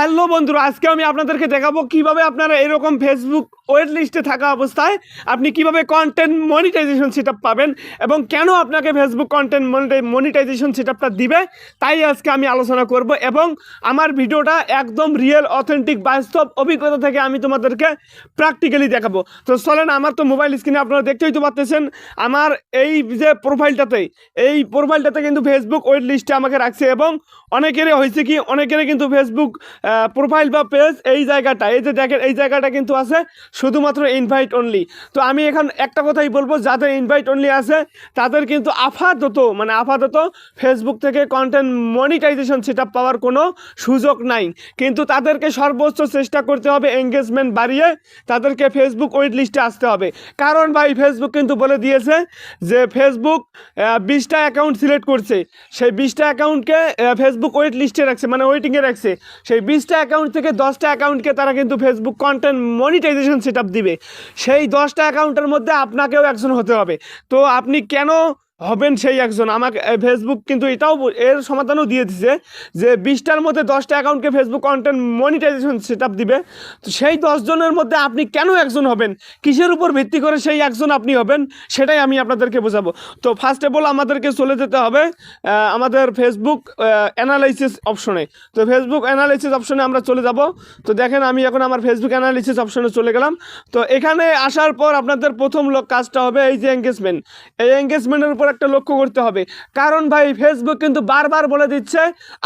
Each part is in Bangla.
হ্যালো বন্ধুরা, আজকে আমি আপনাদেরকে দেখাবো কীভাবে আপনারা এরকম ফেসবুক ওয়েট লিস্টে থাকা অবস্থায় আপনি কীভাবে কন্টেন্ট মনিটাইজেশন সেট পাবেন এবং কেন আপনাকে ফেসবুক কন্টেন্ট মনিটাইজেশন সেট দিবে, তাই আজকে আমি আলোচনা করব এবং আমার ভিডিওটা একদম রিয়েল অথেন্টিক বাস্তব অভিজ্ঞতা থেকে আমি তোমাদেরকে প্র্যাকটিক্যালি দেখাবো। তো চলেন, আমার তো মোবাইল স্ক্রিনে আপনারা দেখতেই তো পারতেছেন, আমার এই যে প্রোফাইলটাতে এই প্রোফাইলটাতে কিন্তু ফেসবুক ওয়েট লিস্টে আমাকে রাখছে এবং অনেকেরই হয়েছে কি, অনেকেরই কিন্তু ফেসবুক প্রোফাইল বা পেজ এই জায়গাটা, এই যে দেখেন, এই জায়গাটা কিন্তু আছে শুধুমাত্র ইনভাইট অনলি তো আমি এখন একটা কথাই বলব, যাদের ইনভাইট অনলি আছে, তাদের কিন্তু আপাতত মানে আপাতত ফেসবুক থেকে কন্টেন্ট মনিটাইজেশন সেট পাওয়ার কোনো সুযোগ নাই। কিন্তু তাদেরকে সর্বোচ্চ চেষ্টা করতে হবে এঙ্গেজমেন্ট বাড়িয়ে তাদেরকে ফেসবুক ওয়েট লিস্টে আসতে হবে। কারণ ভাই ফেসবুক কিন্তু বলে দিয়েছে যে ফেসবুক বিশটা অ্যাকাউন্ট সিলেক্ট করছে। সেই বিশটা অ্যাকাউন্টকে ফেসবুক ওয়েট লিস্টে রাখছে মানে ওয়েটিংয়ে রাখছে। সেই বিশটা অ্যাকাউন্ট থেকে দশটা অ্যাকাউন্টকে তারা কিন্তু ফেসবুক কন্টেন্ট মনিটাইজেশন সেট দিবে। সেই দশটা অ্যাকাউন্টের মধ্যে আপনাকেও একজন হতে হবে। তো আপনি কেন হবেন সেই একজন। আমাকে ফেসবুক কিন্তু এটাও এর সমাধানও দিয়ে দিছে যে বিশটার মধ্যে দশটা অ্যাকাউন্টকে ফেসবুক কন্টেন্ট মনিটাইজেশন সেট দিবে। তো সেই দশজনের মধ্যে আপনি কেন একজন হবেন? কিসের উপর ভিত্তি করে সেই একজন আপনি হবেন? সেটাই আমি আপনাদেরকে বোঝাবো। তো ফার্স্ট অফ অল আমাদেরকে চলে যেতে হবে আমাদের ফেসবুক অ্যানালাইসিস অপশনে তো ফেসবুক অ্যানালাইসিস অপশনে আমরা চলে যাব। তো দেখেন আমি এখন আমার ফেসবুক অ্যানালাইসিস অপশনে চলে গেলাম। তো এখানে আসার পর আপনাদের প্রথম কাজটা হবে এই যে এঙ্গেজমেন্ট এই এঙ্গেজমেন্টের উপর একটা লক্ষ্য করতে হবে। কারণ ভাই ফেসবুক কিন্তু বারবার বলে দিচ্ছে,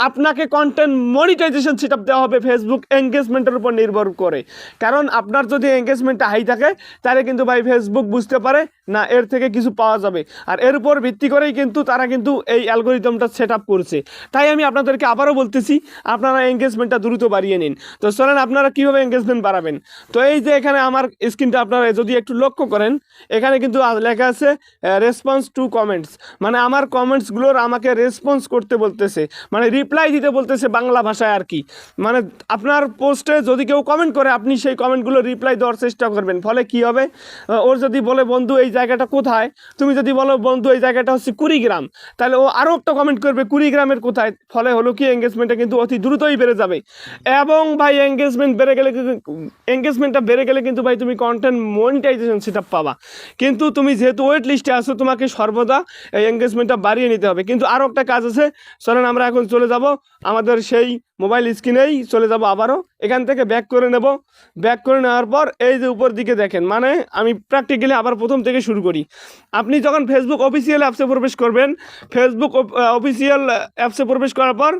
আপনাকে কন্টেন্ট মনিটাইজেশন সেট দেওয়া হবে ফেসবুক এঙ্গেজমেন্টের উপর নির্ভর করে। কারণ আপনার যদি এঙ্গেজমেন্টটা হাই থাকে, তাহলে কিন্তু ভাই ফেসবুক বুঝতে পারে না, এর থেকে কিছু পাওয়া যাবে। আর এর উপর ভিত্তি করেই কিন্তু তারা কিন্তু এই অ্যালগোরিদমটা সেট আপ করছে। তাই আমি আপনাদেরকে আবারও বলতেছি, আপনারা এঙ্গেজমেন্টটা দ্রুত বাড়িয়ে নিন। তো চলেন, আপনারা কীভাবে এঙ্গেজমেন্ট বাড়াবেন? তো এই যে এখানে আমার স্ক্রিনটা আপনারা যদি একটু লক্ষ্য করেন, এখানে কিন্তু লেখা আছে রেসপন্স টু কমেন্টস মানে আমার কমেন্টসগুলোর আমাকে রেসপন্স করতে বলতেছে। মানে রিপ্লাই দিতে বলতেছে বাংলা ভাষায় আর কি। মানে আপনার পোস্টে যদি কেউ কমেন্ট করে, আপনি সেই কমেন্টগুলো রিপ্লাই দেওয়ার চেষ্টা করবেন। ফলে কি হবে? ওর যদি বলে, বন্ধু, এই জায়গাটা কোথায়? তুমি যদি বলো, বন্ধু, এই জায়গাটা হচ্ছে কুড়িগ্রাম। তাহলে ও আরও একটা কমেন্ট করবে, কুড়িগ্রামের কোথায়? ফলে হলো কি এঙ্গেজমেন্টটা কিন্তু অতি দ্রুতই বেড়ে যাবে। এবং ভাই এঙ্গেজমেন্ট বেড়ে গেলে এঙ্গেজমেন্টটা বেড়ে গেলে কিন্তু ভাই, তুমি কন্টেন্ট মনিটাইজেশন সেটা পাবা। কিন্তু তুমি যেহেতু ওয়েট লিস্টে আসো তোমাকে সর্বদা এই এঙ্গেজমেন্টটা বাড়িয়ে নিতে হবে। কিন্তু আরও একটা কাজ আছে, চলেন আমরা এখন চলে যাব আমাদের সেই মোবাইল স্ক্রিনেই চলে যাব আবারও। এখান থেকে ব্যাক করে নেব। ব্যাক করে নেওয়ার পর এই যে উপর দিকে দেখেন মানে আমি প্র্যাকটিক্যালি আবার প্রথম থেকে শুরু করি। আপনি যখন ফেসবুক অফিসিয়াল অ্যাপসে প্রবেশ করবেন ফেসবুক অফিসিয়াল অ্যাপসে প্রবেশ করার পর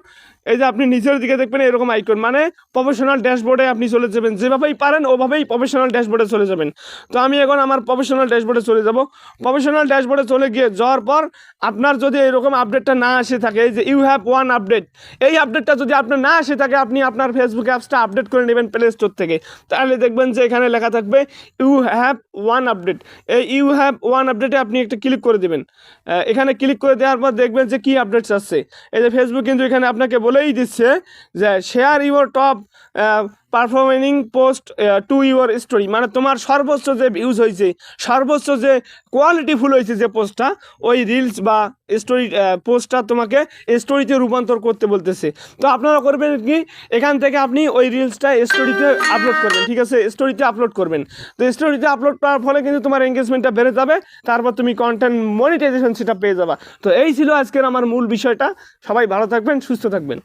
এই যে আপনি নিচের দিকে দেখবেন এরকম আইকন মানে প্রফেশনাল ড্যাশবোর্ডে আপনি চলে যাবেন। যেভাবেই পারেন, ওভাবেই প্রফেশনাল ড্যাশবোর্ডে চলে যাবেন। তো আমি এখন আমার প্রফেশনাল ড্যাশবোর্ডে চলে যাব। প্রফেশনাল ড্যাশবোর্ডে চলে গিয়ে যাওয়ার পর আপনার যদি এরকম আপডেটটা না আসে থাকে যে ইউ হ্যাভ ওয়ান আপডেট এই আপডেটটা যদি আপনার না আসে থাকে, আপনি আপনার ফেসবুক অ্যাপসটা আপডেট করে নেবেন প্লে স্টোর থেকে। তাহলে দেখবেন যে এখানে লেখা থাকবে ইউ হ্যাভ ওয়ান আপডেট এই ইউ হ্যাভ ওয়ান আপডেটে আপনি একটা ক্লিক করে দেবেন। এখানে ক্লিক করে দেওয়ার পর দেখবেন যে কী আপডেটস আসছে। এই যে ফেসবুক কিন্তু এখানে আপনাকে বলেই দিচ্ছে যে share your top performing post to your story মানে তোমার সর্বোচ্চ যে ভিউজ হয়েছে সর্বোচ্চ যে কোয়ালিটিফুল হয়েছে যে পোস্টটা ওই রিলস বা স্টোরি পোস্টটা তোমাকে স্টোরিতে রূপান্তর করতে বলতেছে। তো আপনারা করবেন কি, এখান থেকে আপনি ওই রিলসটা স্টোরিতে আপলোড করবেন, ঠিক আছে? স্টোরিতে আপলোড করবেন। তো স্টোরিতে আপলোড করার ফলে কিন্তু তোমার এঙ্গেজমেন্টটা বেড়ে যাবে, তারপর তুমি কন্টেন্ট মনিটাইজেশন সেটা পেয়ে যাবা। তো এই ছিল আজকের আমার মূল বিষয়টা। সবাই ভালো থাকবেন, সুস্থ থাকবেন।